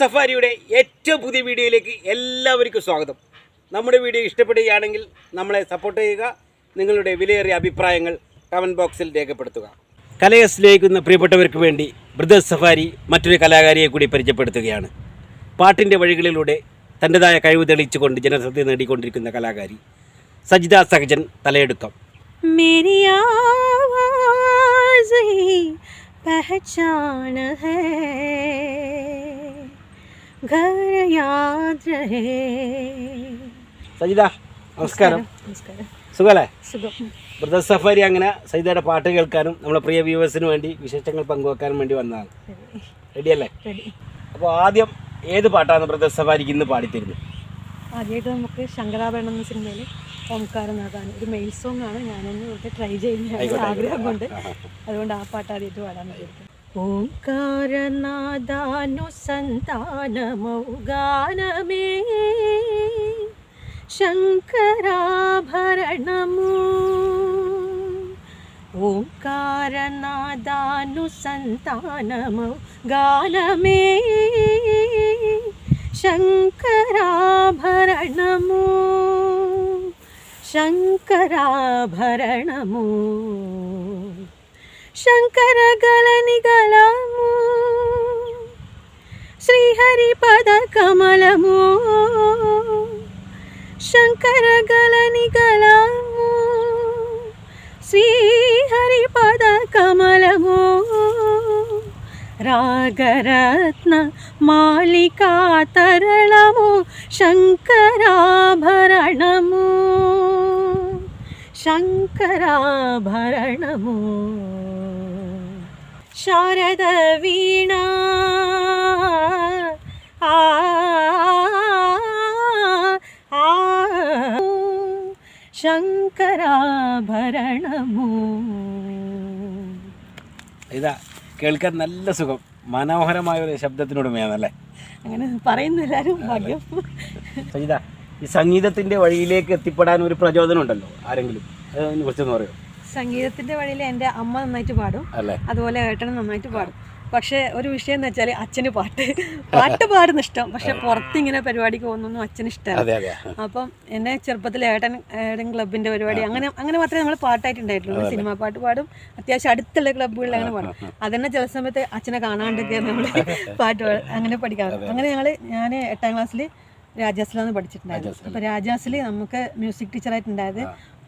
സഫാരിയുടെ ഏറ്റവും പുതിയ വീഡിയോയിലേക്ക് എല്ലാവർക്കും സ്വാഗതം. നമ്മുടെ വീഡിയോ ഇഷ്ടപ്പെടുകയാണെങ്കിൽ നമ്മളെ സപ്പോർട്ട് ചെയ്യുക നിങ്ങളുടെ വിലയേറിയ അഭിപ്രായങ്ങൾ കമന്റ് ബോക്സിൽ രേഖപ്പെടുത്തുക. കലയെ സ്നേഹിക്കുന്ന പ്രിയപ്പെട്ടവർക്ക് വേണ്ടി ബ്രദർ സഫാരി മറ്റൊരു കലാകാരിയെ കൂടി പരിചയപ്പെടുത്തുകയാണ്. പാട്ടിന്റെ വഴികളിലൂടെ തന്റെതായ കഴിവ് തെളിച്ചുകൊണ്ട് ജനശ്രദ്ധ നേടിക്കൊണ്ടിരിക്കുന്ന കലാകാരി സജിത സഹജൻ തലയെടുക്കം. പഹചാന ഹേ घर याद रहे സജിത നമസ്കാരം നമസ്കാരം സുഖല്ലേ സുഖം ബ്രദർ സഫാരി അങ്ങനെ സജിതയുടെ പാട്ട് കേൾക്കാനും നമ്മളെ പ്രിയ വ്യൂവേഴ്സിന് വേണ്ടി വിശേഷങ്ങൾ പങ്കുവെക്കാനും വേണ്ടി വന്നതാണ് റെഡിയല്ലേ റെഡി അപ്പോൾ ആദ്യം ഏത് പാട്ടാണ് ബ്രദർ സഫാരിക്ക് ഇന്ന് പാടിത്തരുന്നത് ആദ്യമായിട്ട് നമുക്ക് ശങ്കരാഭരണം എന്ന സിനിമയിൽ ഓംകാരനാഥാൻ ഒരു മെയിൽ സോങ് ആണ് ഞാനൊന്ന് ഇവിടെ ട്രൈ ചെയ്യുന്ന ആഗ്രഹം കൊണ്ട് അതുകൊണ്ട് ആ പാട്ട് ആദ്യമായിട്ട് പാടാൻ ओङ्कारनादानुसन्तानमौगानमे शङ्कराभरणमु। ओङ्कारनादानुसन्तानमौ गानमे शङ्कराभरणमु। शङ्कराभरणमु। శంకర గలని గలము శ్రీహరి పద కమలము శంకర గలని గలము శ్రీహరి పద కమలము రాగరత్న మాలికా తరణము శంకరాభరణము. శంకరాభరణము. ശാരദ വീണ. ആ ശങ്കരാഭരണമോ. ഇതാ കേൾക്കാൻ നല്ല സുഖം. മനോഹരമായ ഒരു ശബ്ദത്തിനുടമയാണല്ലേ? അങ്ങനെ പറയുന്ന എല്ലാവരും ഭാഗ്യം. ഈ സംഗീതത്തിന്റെ വഴിയിലേക്ക് എത്തിപ്പെടാൻ ഒരു പ്രചോദനം ഉണ്ടല്ലോ ആരെങ്കിലും? അതിനെ കുറിച്ചൊന്ന് പറയുമോ സംഗീതത്തിന്റെ വഴിയിൽ എന്റെ അമ്മ നന്നായിട്ട് പാടും. അതുപോലെ ഏട്ടനും നന്നായിട്ട് പാടും. പക്ഷെ ഒരു വിഷയം എന്ന് വെച്ചാൽ അച്ഛന് പാട്ട്. പാട്ട് പാടുന്ന ഇഷ്ടം. പക്ഷെ പുറത്ത് ഇങ്ങനെ പരിപാടിക്ക് പോകുന്നൊന്നും അച്ഛന് ഇഷ്ടമല്ല. അപ്പം എന്നെ ചെറുപ്പത്തിൽ ഏട്ടൻ ഏടൻ ക്ലബിന്റെ പരിപാടി അങ്ങനെ അങ്ങനെ മാത്രമേ നമ്മൾ പാട്ടായിട്ട് ഉണ്ടായിട്ടുള്ളൂ സിനിമാ പാട്ട് പാടും. അത്യാവശ്യം അടുത്തുള്ള ക്ലബ്ബുകളിൽ അങ്ങനെ പാടും. അതന്നെ ചില സമയത്ത് അച്ഛനെ കാണാണ്ടൊക്കെ നമ്മൾ പാട്ട് അങ്ങനെ പഠിക്കാറ്. അങ്ങനെ ഞങ്ങൾ ഞാൻ എട്ടാം ക്ലാസ്സിൽ രാജാസിലാണ് പഠിച്ചിട്ടുണ്ടായിരുന്നു അപ്പോൾ രാജാസിൽ നമുക്ക് മ്യൂസിക് ടീച്ചറായിട്ടുണ്ടായത്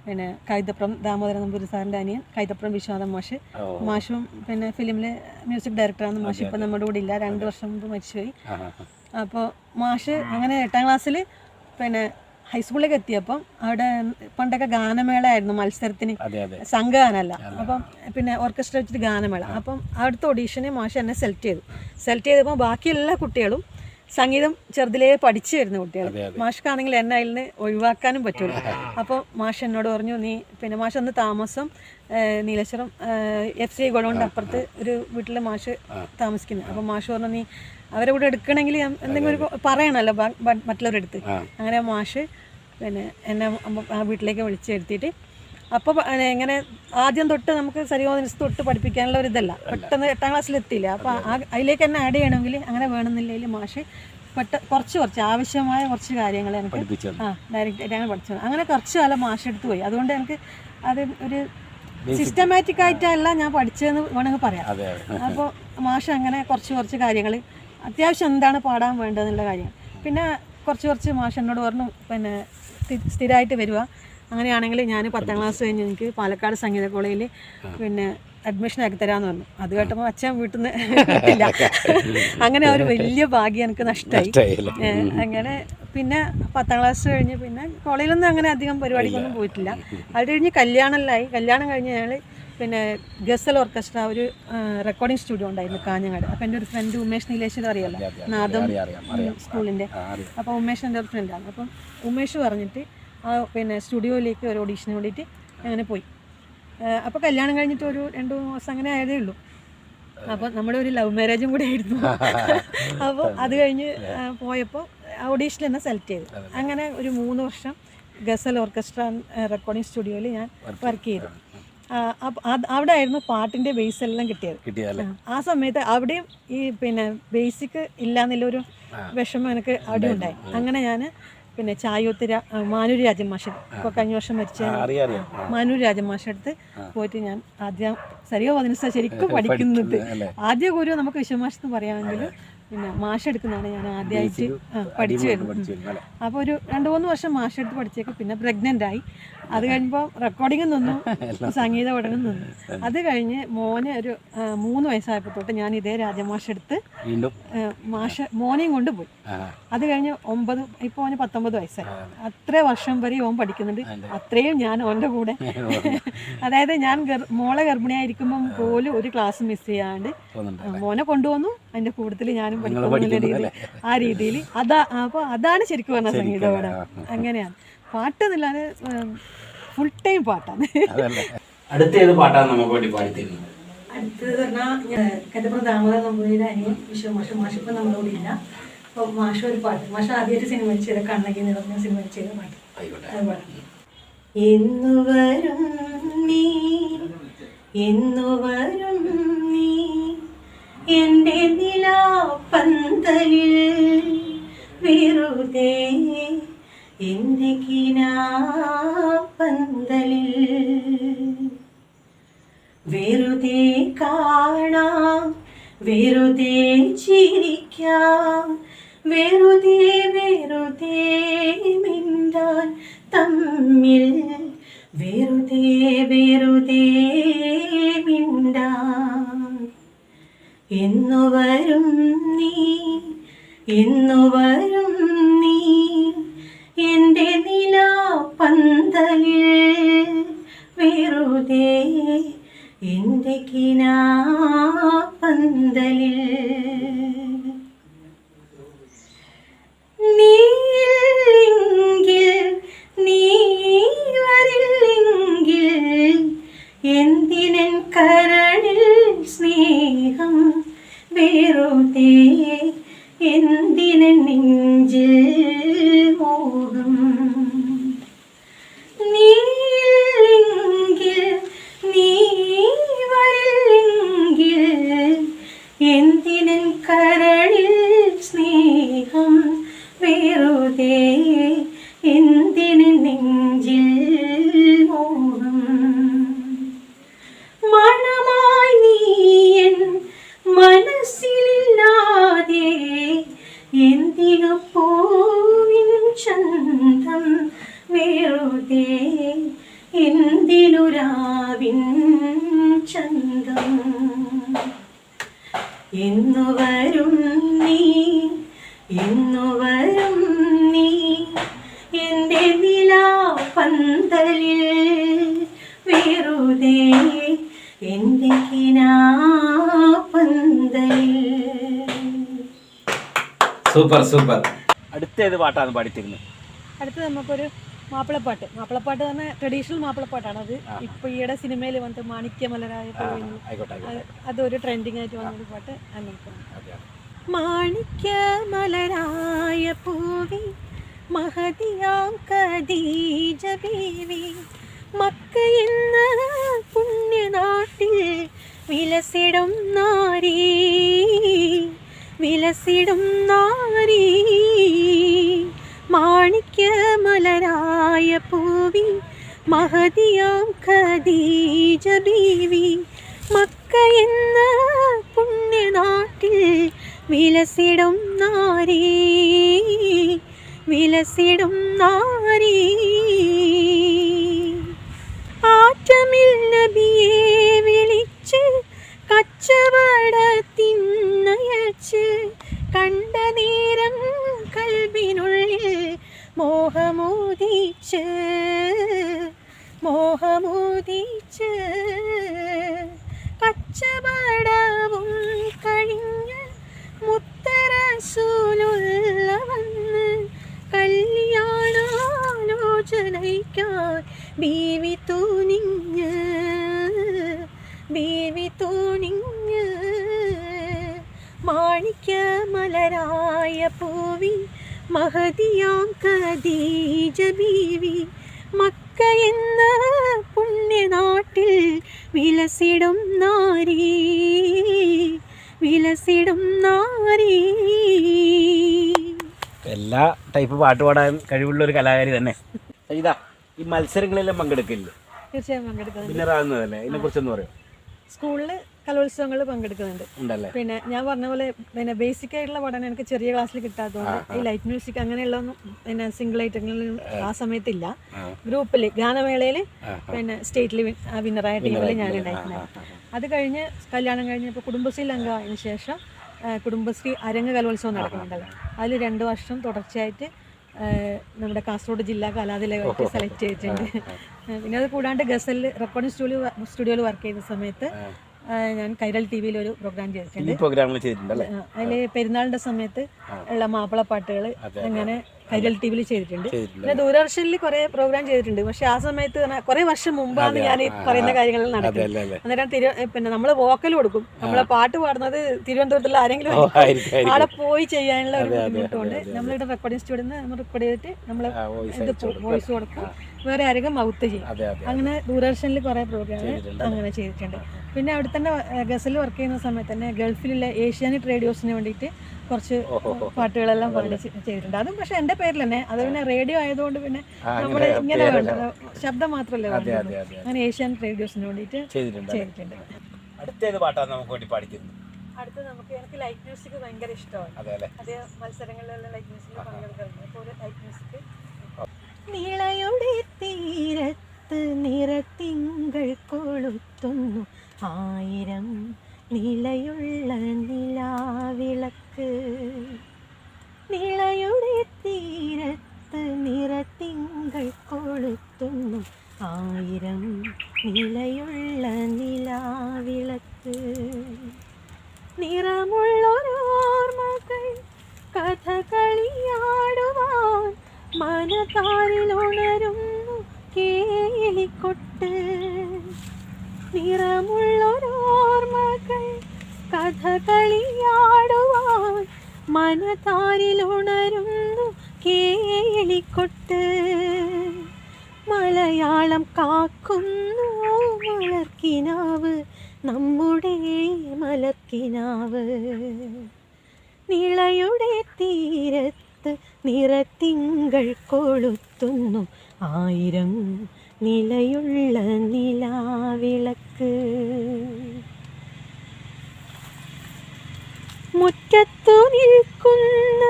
പിന്നെ കൈതപ്രം ദാമോദരൻ നമ്പൂരി സാറിന്റെ അനിയൻ കൈതപ്രം വിശ്വനാഥൻ മാഷ്. മാഷും പിന്നെ ഫിലിമിലെ മ്യൂസിക് ഡയറക്ടറാണ് മാഷ് ഇപ്പം നമ്മുടെ കൂടെ ഇല്ല. രണ്ട് വർഷം മുമ്പ് മരിച്ചുപോയി. അപ്പോൾ മാഷ് അങ്ങനെ എട്ടാം ക്ലാസ്സിൽ പിന്നെ ഹൈസ്കൂളിലേക്ക് എത്തിയപ്പം അവിടെ പണ്ടൊക്കെ ഗാനമേള ആയിരുന്നു മത്സരത്തിന് സംഘഗാനല്ല സംഘഗാനമല്ല. അപ്പം പിന്നെ ഓർക്കസ്ട്ര വെച്ചിട്ട് ഗാനമേള. അപ്പം അവിടുത്തെ ഓഡീഷന് മാഷ് എന്നെ സെലക്ട് ചെയ്തു. സെലക്ട് ചെയ്തപ്പോൾ ബാക്കി എല്ലാ കുട്ടികളും സംഗീതം ചെറുതിലേ പഠിച്ചു വരുന്ന കുട്ടികൾ. മാഷ്ക്കാണെങ്കിൽ എന്നെ അതിൽ നിന്ന് ഒഴിവാക്കാനും പറ്റൂല. അപ്പോൾ മാഷ് എന്നോട് പറഞ്ഞു നീ പിന്നെ മാഷ് അന്ന് താമസം നീലേശ്വരം എഫ് സി ഗോഡൗണിന്റെ അപ്പുറത്ത് ഒരു വീട്ടിൽ മാഷ് താമസിക്കുന്നത് അപ്പോൾ മാഷ് പറഞ്ഞു നീ അവരെ കൂടെ എടുക്കണമെങ്കിൽ എന്തെങ്കിലും ഒരു പറയണമല്ലോ ബാ- ബാ- മറ്റുള്ളവരുടെ അടുത്ത്. അങ്ങനെ മാഷ് പിന്നെ എന്നെ ആ വീട്ടിലേക്ക് വിളിച്ചെടുത്തിട്ട് അപ്പോൾ എങ്ങനെ ആദ്യം തൊട്ട് നമുക്ക് സരിഗോദിനസ് തൊട്ട് പഠിപ്പിക്കാനുള്ള ഒരു ഇതല്ല. പെട്ടെന്ന് എട്ടാം ക്ലാസ്സിൽ എത്തിയില്ല. അപ്പോൾ അതിലേക്ക് തന്നെ ആഡ് ചെയ്യണമെങ്കിൽ അങ്ങനെ വേണമെന്നില്ലെങ്കിൽ മാഷ് പെട്ട കുറച്ച് കുറച്ച് ആവശ്യമായ കുറച്ച് കാര്യങ്ങൾ എനിക്ക് ആ ഡയറക്റ്റ് ആയിട്ട് അങ്ങനെ പഠിച്ചു അങ്ങനെ കുറച്ച് കാലം മാഷ് എടുത്തു പോയി. അതുകൊണ്ട് എനിക്ക് അത് ഒരു സിസ്റ്റമാറ്റിക് ആയിട്ടല്ല ഞാൻ പഠിച്ചതെന്ന് വേണമെങ്കിൽ പറയാം. അപ്പോൾ മാഷ് അങ്ങനെ കുറച്ച് കുറച്ച് കാര്യങ്ങൾ അത്യാവശ്യം എന്താണ് പാടാൻ വേണ്ടതെന്നുള്ള കാര്യം പിന്നെ കുറച്ച് കുറച്ച് മാഷ് എന്നോട് പറഞ്ഞു പിന്നെ സ്ഥിരമായിട്ട് വരിക അങ്ങനെയാണെങ്കിൽ ഞാൻ പത്താം ക്ലാസ് കഴിഞ്ഞ് എനിക്ക് പാലക്കാട് സംഗീത കോളേജിൽ പിന്നെ അഡ്മിഷൻ ആക്കി തരാമെന്ന് പറഞ്ഞു. അത് കേട്ടപ്പോൾ അച്ഛൻ വീട്ടിൽ നിന്ന് ഇല്ല അങ്ങനെ ഒരു വലിയ ഭാഗ്യം എനിക്ക് നഷ്ടമായി അങ്ങനെ പിന്നെ പത്താം ക്ലാസ് കഴിഞ്ഞ് പിന്നെ കോളേജിലൊന്നും അങ്ങനെ അധികം പരിപാടിക്കൊന്നും പോയിട്ടില്ല. അത് കഴിഞ്ഞ് കല്യാണമല്ലായി കല്യാണം കഴിഞ്ഞ് ഞങ്ങൾ പിന്നെ ഗസൽ ഓർക്കസ്ട്ര ഒരു റെക്കോർഡിംഗ് സ്റ്റുഡിയോ ഉണ്ടായിരുന്നു കാഞ്ഞങ്ങാട്. അപ്പം എന്റെ ഒരു ഫ്രണ്ട് ഉമേഷ് എന്ന് അറിയാലോ? നാദം. സ്കൂളിന്റെ അപ്പോൾ ഉമേഷ് എന്റെ ഒരു ഫ്രണ്ടാണ് അപ്പം ഉമേഷ് പറഞ്ഞിട്ട് ആ പിന്നെ സ്റ്റുഡിയോയിലേക്ക് ഒരു ഓഡീഷന് വേണ്ടിയിട്ട് അങ്ങനെ പോയി. അപ്പോൾ കല്യാണം കഴിഞ്ഞിട്ട് ഒരു രണ്ട് മൂന്ന് മാസം അങ്ങനെ ആയതേ ഉള്ളൂ. അപ്പോൾ നമ്മുടെ ഒരു ലവ് മാരേജും കൂടെ ആയിരുന്നു. അപ്പോൾ അത് കഴിഞ്ഞ് പോയപ്പോൾ ഓഡീഷനിൽ തന്നെ സെലക്ട് ചെയ്തു. അങ്ങനെ ഒരു മൂന്ന് വർഷം ഗസൽ ഓർക്കസ്ട്ര റെക്കോർഡിംഗ് സ്റ്റുഡിയോയിൽ ഞാൻ വർക്ക് ചെയ്തു. അവിടെ ആയിരുന്നു പാട്ടിന്റെ ബേസ് എല്ലാം കിട്ടിയത്. ആ സമയത്ത് അവിടെയും ഈ പിന്നെ ബേസിക് ഇല്ലാന്നുള്ളൊരു വിഷമം എനിക്ക് അവിടെ ഉണ്ടായി. അങ്ങനെ ഞാൻ പിന്നെ ചായൂത്ത് രാ രാജൻ മാനൂര് രാജമാഷൻ. ഇപ്പോൾ കഴിഞ്ഞ വർഷം മരിച്ച അറിയാം രാജൻ. മാനൂര് രാജമാഷ അടുത്ത് പോയിട്ട് ഞാൻ ആദ്യം സരിയോ പതിനഞ്ച് ശരിക്കും പഠിക്കുന്നത്? ആദ്യ ഗുരു നമുക്ക് വിശ്വമാഷെന്ന് പറയാമെങ്കിൽ പിന്നെ മാഷെടുക്കുന്നതാണ് ഞാൻ ആദ്യമായിട്ട് പഠിച്ചു വരുന്നത്. അപ്പോൾ ഒരു രണ്ട് മൂന്ന് വർഷം മാഷെടുത്ത് പഠിച്ചേക്ക് പിന്നെ പ്രഗ്നന്റ് ആയി. അത് കഴിയുമ്പോൾ റെക്കോർഡിങ്ങും നിന്നു സംഗീത പഠനം നിന്നു. അത് കഴിഞ്ഞ് മോന് ഒരു മൂന്ന് വയസ്സായപ്പോൾ തൊട്ട് ഞാൻ ഇതേ രാജമാഷെടുത്ത് വീണ്ടും? മാഷ മോനെയും കൊണ്ടുപോയി. അത് കഴിഞ്ഞ് ഒമ്പത് ഇപ്പോൾ അവന് പത്തൊമ്പത് വയസ്സായി. അത്ര വർഷം വരെ ഓൻ പഠിക്കുന്നുണ്ട്. അത്രയും ഞാൻ ഓന്റെ കൂടെ. അതായത് ഞാൻ മോളെ ഗർഭിണിയായിരിക്കുമ്പം പോലും ഒരു ക്ലാസ് മിസ് ചെയ്യാണ്ട് മോനെ കൊണ്ടുവന്നു. അതിന്റെ കൂടുതൽ ഞാനും പഠിക്കുന്ന രീതി ആ രീതിയിൽ അതാ അപ്പോൾ അതാണ് ശരിക്കും പറഞ്ഞ സംഗീത പഠനം അങ്ങനെയാണ്. പാട്ടെന്നില്ലാതെ ഫുൾ ടൈം പാട്ടാണ്. അടുത്ത ഏത് പാട്ടാണ് നമുക്ക് വേണ്ടി പാടിത്തരുന്നത്. അടുത്തത് പറഞ്ഞാൽ കഥപ്രം ദാമോദർ നമ്പൂതിരിയുടെ അനിയൻ വിശ്വ മാഷ മാഷ് ഇപ്പം നമ്മളോട് ഇല്ല. അപ്പോൾ മാഷ ഒരു പാട്ട് മാഷ ആദ്യമായിട്ട് സിനിമ ചെയ്ത കണ്ണകി നിറഞ്ഞ സിനിമ ചെയ്ത പാട്ട്. അത് പാടാം എന്നു വരും നീ എന്നു വരും എന്റെ നിലാപ്പന്തലിൽ വെറുതെ എന്റെ കിനാപ്പന്തലിൽ വെറുതെ കാണാം വെറുതെ ചിരിക്കാം വെറുതെ വെറുതെ മിണ്ടാൻ തമ്മിൽ വെറുതെ വെറുതെ മിണ്ടാം എന്നു വരും നീ എന്നു വരും നീ എന്റെ നില പന്തലിൽ വെറുതെ എന്റെ കിനാ നീ വരില്ലെങ്കിൽ എന്തിനൻ കരളിൽ സ്നേഹം വെറുതെ എന്തിനൻ നെഞ്ചിൽ മോഹം? നീയില്ലെങ്കിൽ നീ വരില്ലെങ്കിൽ എന്നു വരും നീ എന്റെ നിലാ പന്തലിൽ വെറുതെ എന്റെ കിനാ പന്തലിൽ സൂപ്പർ സൂപ്പർ. അടുത്ത ഏത് പാട്ടാണ് പാടിത്തരുന്നത് അടുത്ത് നമുക്കൊരു മാപ്പിളപ്പാട്ട്. മാപ്പിളപ്പാട്ട് തന്നെ ട്രഡീഷണൽ മാപ്പിളപ്പാട്ടാണ്. അത് ഇപ്പൊ ഈയിടെ സിനിമയിൽ വന്നിട്ട് മാണിക്യമലരായ അതൊരു ട്രെൻഡിങ് ആയിട്ട് വന്നൊരു പാട്ട് അങ്ങനത്തെ മാണിക്യമലരായ പൂവി മഹതിയാം കദീജീവി മക്ക എന്ന പുണ്യനാട്ടിൽ വിലസിടും നാരി വിലസിടും നാരി. മാണിക്യമലരായ പൂവി മഹതിയാം ഖദീജ ബീവി മക്ക എന്ന പുണ്യനാട്ടിൽ വിലസിടും നാരീ വിലസിടും നാരീ. ബീവി മാണിക്ക മലരായ പൂവി മഹതിയാം കദീജ ബീവി. മക്ക എന്ന പുണ്യനാട്ടിൽ വിലസിടും നാരി വിലസിടും നാരി. എല്ലാ ടൈപ്പ് പാട്ട് പാടാൻ കഴിവുള്ള ഒരു കലാകാരി തന്നെ. ഇതാ ഈ മത്സരങ്ങളെല്ലാം പങ്കെടുക്കില്ലേ? തീർച്ചയായും പങ്കെടുക്കുന്നുണ്ട് വിന്നറാകുന്നതല്ലേ ഇതിനെ കുറിച്ചൊന്ന് പറയും. സ്കൂളിൽ കലോത്സവങ്ങൾ പങ്കെടുക്കുന്നുണ്ട്. പിന്നെ ഞാൻ പറഞ്ഞ പോലെ പിന്നെ ബേസിക് ആയിട്ടുള്ള പഠനം എനിക്ക് ചെറിയ ക്ലാസ്സിൽ കിട്ടാത്തതുകൊണ്ട് ഈ ലൈറ്റ് മ്യൂസിക് അങ്ങനെയുള്ളൊന്നും പിന്നെ സിംഗിൾ ഐറ്റങ്ങളിൽ ആ. സമയത്തില്ല. ഗ്രൂപ്പിൽ ഗാനമേളയിൽ പിന്നെ സ്റ്റേറ്റിൽ വിന്നറായ ടീമിൽ ഞാൻ ഉണ്ടായിട്ടുണ്ടായിരുന്നു അത് കഴിഞ്ഞ് കല്യാണം കഴിഞ്ഞപ്പോൾ കുടുംബശ്രീ അംഗമായതിനു ശേഷം കുടുംബശ്രീ അരങ്ങ് കലോത്സവം നടക്കുന്നുണ്ടല്ലോ. അതിൽ രണ്ട് വർഷം തുടർച്ചയായിട്ട് നമ്മുടെ കാസർഗോഡ് ജില്ലാ കലാതിലകമായിട്ട് സെലക്ട് ചെയ്തിട്ടുണ്ട്. പിന്നെ അത് കൂടാണ്ട് ഗസലിൽ റെക്കോർഡിംഗ് സ്റ്റുഡിയോ സ്റ്റുഡിയോയിൽ വർക്ക് ചെയ്യുന്ന സമയത്ത് ഞാൻ കൈരൽ ടി വിയിൽ ഒരു പ്രോഗ്രാം ചെയ്തിട്ടുണ്ട്. പ്രോഗ്രാമുകൾ അതിൽ പെരുന്നാളിന്റെ സമയത്ത് ഉള്ള മാപ്പിളപ്പാട്ടുകൾ അങ്ങനെ കൈരൽ ടി വിയിൽ ചെയ്തിട്ടുണ്ട്. പിന്നെ ദൂരദർശനിൽ കുറെ പ്രോഗ്രാം ചെയ്തിട്ടുണ്ട്. പക്ഷെ ആ സമയത്ത് കുറെ വർഷം മുമ്പാണ് ഞാൻ ഈ പറയുന്ന കാര്യങ്ങൾ നടക്കുന്നത്. അന്നേരം തിരു പിന്നെ നമ്മൾ വോക്കൽ കൊടുക്കും. നമ്മളെ പാട്ട് പാടുന്നത് തിരുവനന്തപുരത്തുള്ള ആരെങ്കിലും അവിടെ പോയി ചെയ്യാനുള്ള ഒരു ബുദ്ധിമുട്ടുണ്ട്. നമ്മളിവിടെ റെക്കോർഡിംഗ് സ്റ്റുഡിയോ നമ്മൾ റെക്കോർഡ് ചെയ്തിട്ട് നമ്മൾ ഇത് വോയിസ് കൊടുക്കും. വേറെ ആരെങ്കിലും മൗത്ത് ചെയ്യും. അങ്ങനെ ദൂരദർശനിൽ കുറെ പ്രോഗ്രാം അങ്ങനെ ചെയ്തിട്ടുണ്ട്. പിന്നെ അവിടെ തന്നെ ഗസൽ വർക്ക് ചെയ്യുന്ന സമയത്ത് തന്നെ ഗൾഫിലുള്ള ഏഷ്യാനെറ്റ് റേഡിയോസിന് വേണ്ടിയിട്ട് കുറച്ച് പാട്ടുകളെല്ലാം പാടി ചെയ്തിട്ടുണ്ട്. അതും പക്ഷെ എന്റെ പേരിൽ തന്നെ. അത് പിന്നെ റേഡിയോ ആയതുകൊണ്ട് പിന്നെ നമ്മൾ ഇങ്ങനെ പേരല്ല. ശബ്ദം മാത്രമല്ലേ അതെ വേണ്ടത്. അങ്ങനെ ഏഷ്യാനെറ്റ് റേഡിയോസിന് വേണ്ടിയിട്ട് ചെയ്തിട്ടുണ്ട് അടുത്തേത് പാട്ടാണ് നമുക്ക് വേണ്ടി പാടിക്കുന്നത് അടുത്ത് നമുക്ക് എനിക്ക് ലൈറ്റ് മ്യൂസിക് ഭയങ്കര ഇഷ്ടമാണ്. അതെ മത്സരങ്ങളിലെല്ലാം ലൈറ്റ് മ്യൂസിക് പങ്കെടുക്കാറുണ്ട്. അപ്പോൾ ഒരു ലൈറ്റ് മ്യൂസിക്. നിളയുടെ തീരത്ത് നിറത്തിങ്കൾ കൊളുത്തുന്നു. ആയിരം നിലയുള്ള നിലാവിളക്ക്. നിളയുടെ തീരത്ത് നിറത്തിങ്കൾ കൊളുത്തുന്നു. ആയിരം നിലയുള്ള നിലാവിളക്ക്. നിറമുള്ളൊരോർമ്മകൾ കഥകളിയാടുവാൻ മനതാരിലുണരുന്നു. കേളിക്കൊട്ട് നിറമുള്ളൊരോർമ്മകൾ കഥകളിയാടുവാൻ മനതാരിലുണരുന്നു കേളിക്കൊട്ട് മലയാളം കാക്കുന്നു മലർക്കിനാവ് നമ്മുടെ മലർക്കിനാവ്. നിളയുടെ തീരത്ത് നിറത്തിങ്കൾ കൊളുത്തുന്നു ആയിരം നിലയുള്ള നിലാവിളക്ക് മുറ്റത്തു നിൽക്കുന്ന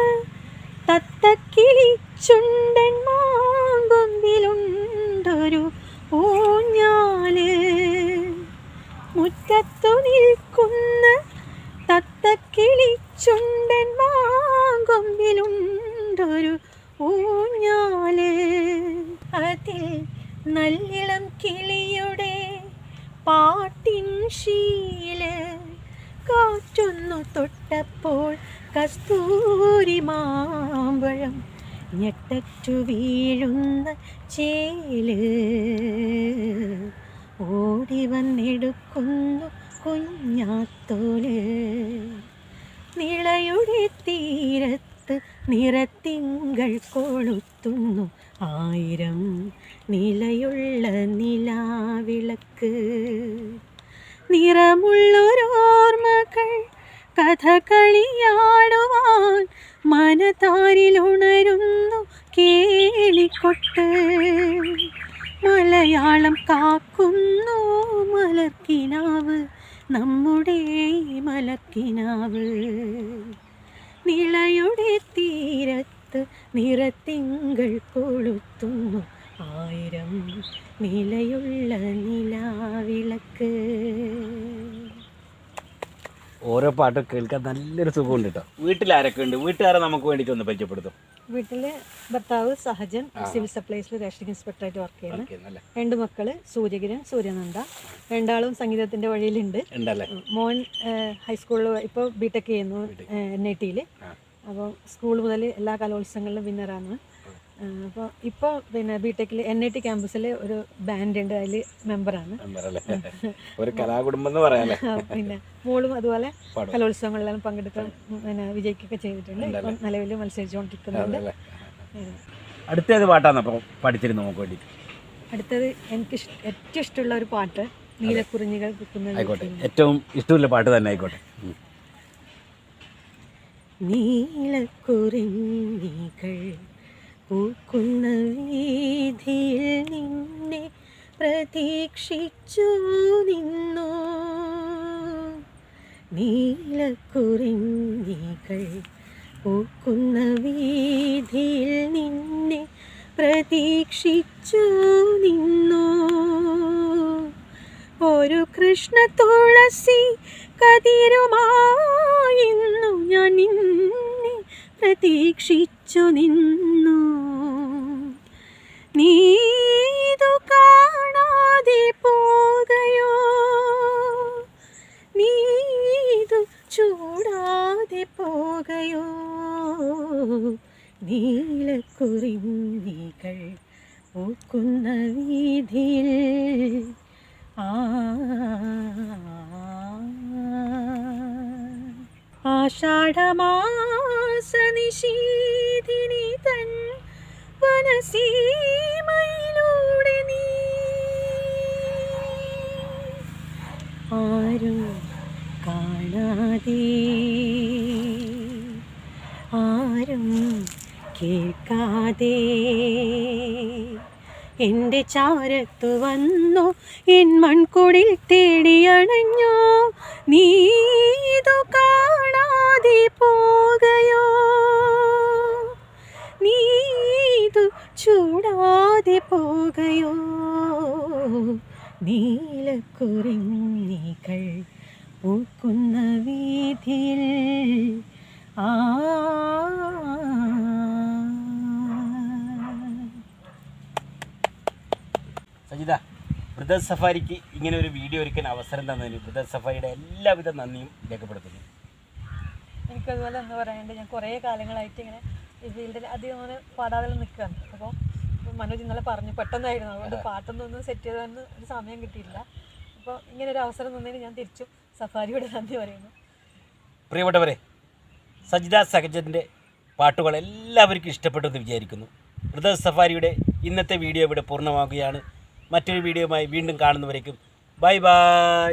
തത്തക്കിളിച്ചുണ്ടൻ മാങ്കൊമ്പിലുണ്ടൊരു ഊഞ്ഞാൽ. മുറ്റത്തു നിൽക്കുന്ന തത്തക്കിളിച്ചുണ്ടൻ മാങ്കൊമ്പിലുണ്ടൊരു ഊഞ്ഞാൽ. അതിൽ നല്ലിളം കിളിയുടെ പാട്ടിൻ ശീല. കാറ്റൊന്നു തൊട്ടപ്പോൾ കസ്തൂരി മാമ്പഴം ഞെട്ടറ്റു വീഴുന്ന ചേൽ. ഓടി വന്നെടുക്കുന്നു കുഞ്ഞാത്തോൽ. നിളയുടെ തീരത്ത് നിറത്തിങ്കൾ കൊളുത്തുന്നു. ആയിരം നിലയുള്ള നിലാവിളക്ക്. നിറമുള്ളൊരോർമ്മകൾ കഥകളിയാടുവാൻ മനതാരിലുണരുന്നു കേളിക്കൊട്ട്. മലയാളം കാക്കുന്നു മലർക്കിനാവ് നമ്മുടെ മലർക്കിനാവ്. നിളയുടെ തീരത്ത് നിറത്തിങ്കൾ കൊളുത്തുന്നു. ആയിരം നിലയുള്ള നിലാവിളക്ക്. ഓരോ പാട്ടും കേൾക്കാൻ നല്ലൊരു സുഖമുണ്ട് കേട്ടോ. വീട്ടിൽ ആരൊക്കെ ഉണ്ട്? വീട്ടുകാരെ നമുക്ക് വേണ്ടിയിട്ട് ഒന്ന് പരിചയപ്പെടുത്തും. വീട്ടിൽ ഭർത്താവ് സഹജൻ സിവിൽ സപ്ലൈസിൽ റേഷൻ ഇൻസ്പെക്ടറായിട്ട് വർക്ക് ചെയ്യുന്നു രണ്ടു മക്കൾ സൂര്യകിരൺ സൂര്യനന്ദ. രണ്ടാളും സംഗീതത്തിന്റെ വഴിയിലുണ്ട്. മോൻ ഹൈസ്കൂളിൽ ഇപ്പോൾ ബിടെക് ചെയ്യുന്നു എൻ ഐ ടിയിൽ അപ്പോൾ സ്കൂൾ മുതൽ എല്ലാ കലോത്സവങ്ങളിലും വിന്നറാണ് അപ്പോൾ ഇപ്പോൾ പിന്നെ ബിടെക്കിൽ എൻ ഐ ടി ക്യാമ്പസിൽ ഒരു ബാൻഡ് ഉണ്ട് അതിൽ മെമ്പറാണ് ഒരു കലാകുടുംബം എന്ന് പറയാല്ലേ പിന്നെ മോളും അതുപോലെ. കലോത്സവങ്ങളിലെല്ലാം പങ്കെടുക്കാൻ പിന്നെ വിജയിക്കൊക്കെ ചെയ്തിട്ടുണ്ട്. ഇപ്പം നിലവിൽ മത്സരിച്ചുകൊണ്ടിരിക്കുന്നുണ്ട്. അടുത്തേത് പാട്ടാണ് അപ്പോൾ പഠിച്ചിരുന്നു നമുക്ക് അടുത്തത് എനിക്ക് ഏറ്റവും ഇഷ്ടമുള്ള ഒരു പാട്ട് നീലക്കുറിഞ്ഞികൾ ആയിക്കോട്ടെ. ഏറ്റവും ഇഷ്ടമുള്ള പാട്ട് തന്നെ ആയിക്കോട്ടെ. നീലക്കുറിഞ്ഞികൾ പൂക്കുന്ന വീതിയിൽ നിന്നെ പ്രതീക്ഷിച്ചു നിന്നു. നീലക്കുറിഞ്ഞികൾ പൂക്കുന്ന വീതിയിൽ നിന്നെ പ്രതീക്ഷിച്ചു നിന്നു. ഒരു കൃഷ്ണ തുളസി കതിരുമായിരുന്നു ഞാൻ നിന്നെ പ്രതീക്ഷിച്ചു നിന്നു. നീതു കാണാതെ പോകയോ? നീതു ചൂടാതെ പോകയോ? നീലക്കുറിഞ്ഞികൾ പൂക്കുന്ന വീതിയിൽ ആഷാഢമാസ നിശീതിനി തൻ വനസീമയിലൂടെ നീ. ആരും കാണാതെ ആരും കേൾക്കാതെ. എന്റെ ചാരത്തു വന്നു എൻ മൺകുടിൽ തേടിയണഞ്ഞോ നീതു കാണാതെ പോകയോ? ചൂടാതെ പോകയോ? നീലക്കുറിഞ്ഞികൾ പൂക്കുന്ന വീതിയിൽ ആ. സജിത ബ്രദർ സഫാരിക്ക് ഇങ്ങനെ ഒരു വീഡിയോ ഒരുക്കാൻ അവസരം തന്നതിന് ബ്രദർ സഫാരിയുടെ എല്ലാവിധ നന്ദിയും രേഖപ്പെടുത്തുന്നു. എനിക്കതുപോലെ എന്താ പറയാണ്ട് ഞാൻ കുറേ കാലങ്ങളായിട്ട് ഇങ്ങനെ ഈ ഫീൽഡിൽ അധികം അങ്ങനെ പാടാതെ നിൽക്കുകയാണ്. മനോജ് ഇന്നലെ പറഞ്ഞു പെട്ടെന്നായിരുന്നു. അതുകൊണ്ട് പാട്ടൊന്നും ഒന്നും സെറ്റ് ചെയ്തൊന്നും ഒരു സമയം കിട്ടിയില്ല. അപ്പോൾ ഇങ്ങനെ ഒരു അവസരം തന്നതിന് ഞാൻ തിരിച്ചും സഫാരിയോട് നന്ദി പറയുന്നു. പ്രിയപ്പെട്ടവരെ സജിത സഹജന്റെ പാട്ടുകൾ എല്ലാവർക്കും ഇഷ്ടപ്പെട്ടെന്ന് വിചാരിക്കുന്നു. ഹൃദയ സഫാരിയുടെ ഇന്നത്തെ വീഡിയോ ഇവിടെ പൂർണമാകുകയാണ് മറ്റൊരു വീഡിയോയുമായി വീണ്ടും കാണുന്നവരേക്കും ബൈ ബൈ.